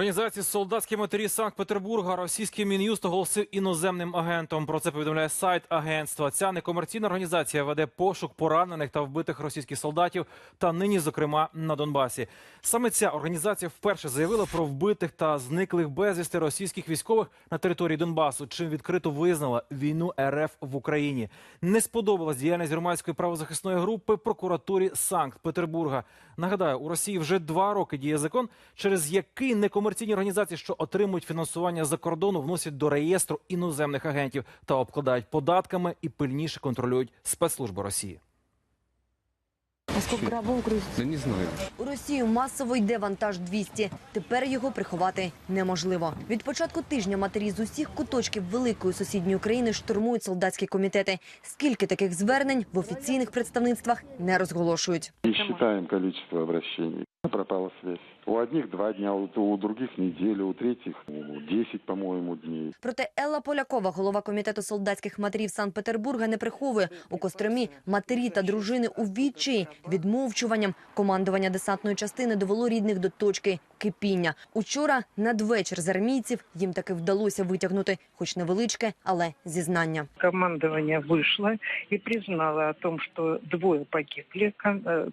Організації солдатські матері Санкт-Петербурга російський мін'юст оголосив іноземним агентом. Про це повідомляє сайт агентства. Ця некомерційна організація веде пошук поранених та вбитих російських солдатів та нині, зокрема, на Донбасі. Саме ця організація вперше заявила про вбитих та зниклих безвісти російських військових на території Донбасу, чим відкрито визнала війну РФ в Україні. Не сподобалась діяльність громадської правозахисної групи прокуратурі Санкт-Петербурга. Нагадаю, у Росії вже два роки діє закон, через який некомерційні організації, що отримують фінансування за кордону, вносять до реєстру іноземних агентів та обкладають податками і пильніше контролюють спецслужби Росії. А сколько грабов украинцев? Да не знаю. У Росію масово йде вантаж 200. Тепер його приховати неможливо. Від початку тижня матері з усіх куточків великої сусідньої України штурмують солдатські комітети. Скільки таких звернень в офіційних представництвах не розголошують. Не считаем количество обращений. Пропала связь. У одних два дня, у, у других неделю, у третьих ну, 10, по-моему, дней. Проте Елла Полякова, голова комітету солдатських матерів Санкт-Петербурга, не приховує у Костромі матері та дружини у відчаї відмовчуванням. Командування десантної частини довело рідних до точки кипіння. Учора надвечір з армійців їм таки вдалося витягнути, хоч невеличке, але зізнання. командование вышло и признало о что двое погибли э,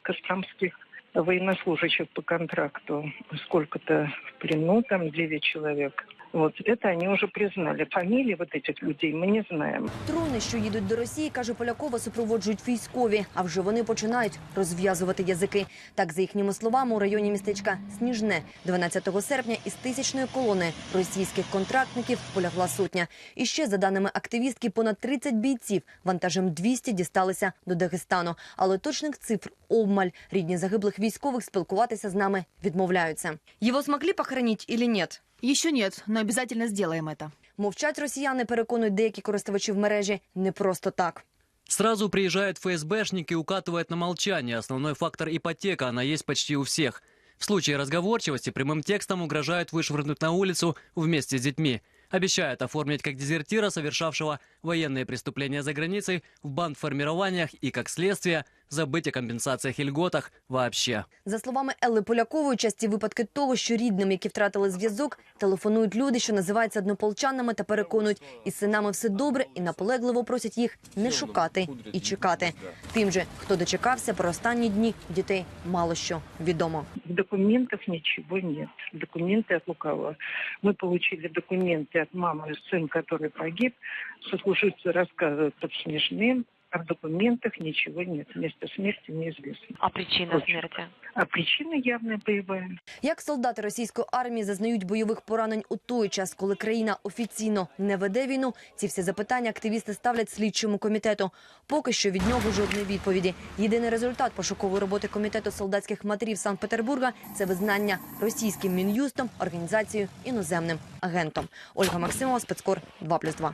по контракту, сколько-то в плену, там 9 человек. Вот это они уже признали. Фамилии вот этих людей мы не знаем. Труни, що їдуть до Росії, каже Полякова, супроводжують військові, а вже вони починають розв'язувати язики. Так, за їхніми словами, у районі містечка Сніжне 12 серпня із тисячної колони російських контрактників полягла сотня. І ще, за даними активістки, понад 30 бійців вантажем 200 дісталися до Дагестану. Але точних цифр обмаль. Рідні загиблих військових спілкуватися з нами відмовляються. Його змогли похоронити чи ні? Еще нет, но обязательно сделаем это. Мовчать росіяни, переконують деякі користувачі в мережі не просто так. Сразу приезжают ФСБшники и укатывают на молчание. Основной фактор ипотека, она есть почти у всех. В случае разговорчивости прямым текстом угрожают вышвырнуть на улицу вместе с детьми. Обещают оформить как дезертира, совершавшего военные преступления за границей, в бандформированиях и, как следствие, забыть о компенсациях и льготах вообще. За словами Елли Полякової, часті випадки того, що рідним, які втратили зв'язок, телефонують люди, що називаються однополчанами та переконують, із синами все добре і наполегливо просять їх не шукати і чекати. Тим же, хто дочекався, про останні дні дітей мало що відомо. В документах ничего нет. Документы от Лукавого. Мы получили документы от мамы, сын, который погиб. Сослуживцы рассказывают под Снежным. А в документах ничего нет. Место смерти неизвестно. А причина Очень. смерти? А причина явная боевая. Як солдати російської армії зазнають бойових поранень у той час, коли країна офіційно не веде війну, ці всі запитання активісти ставлять слідчому комітету. Поки що від нього жодної відповіді. Єдиний результат пошукової роботи комітету солдатських матерів Санкт-Петербурга це визнання російським мін'юстом організацією іноземним агентом. Ольга Максимова, спецкор 2+,2.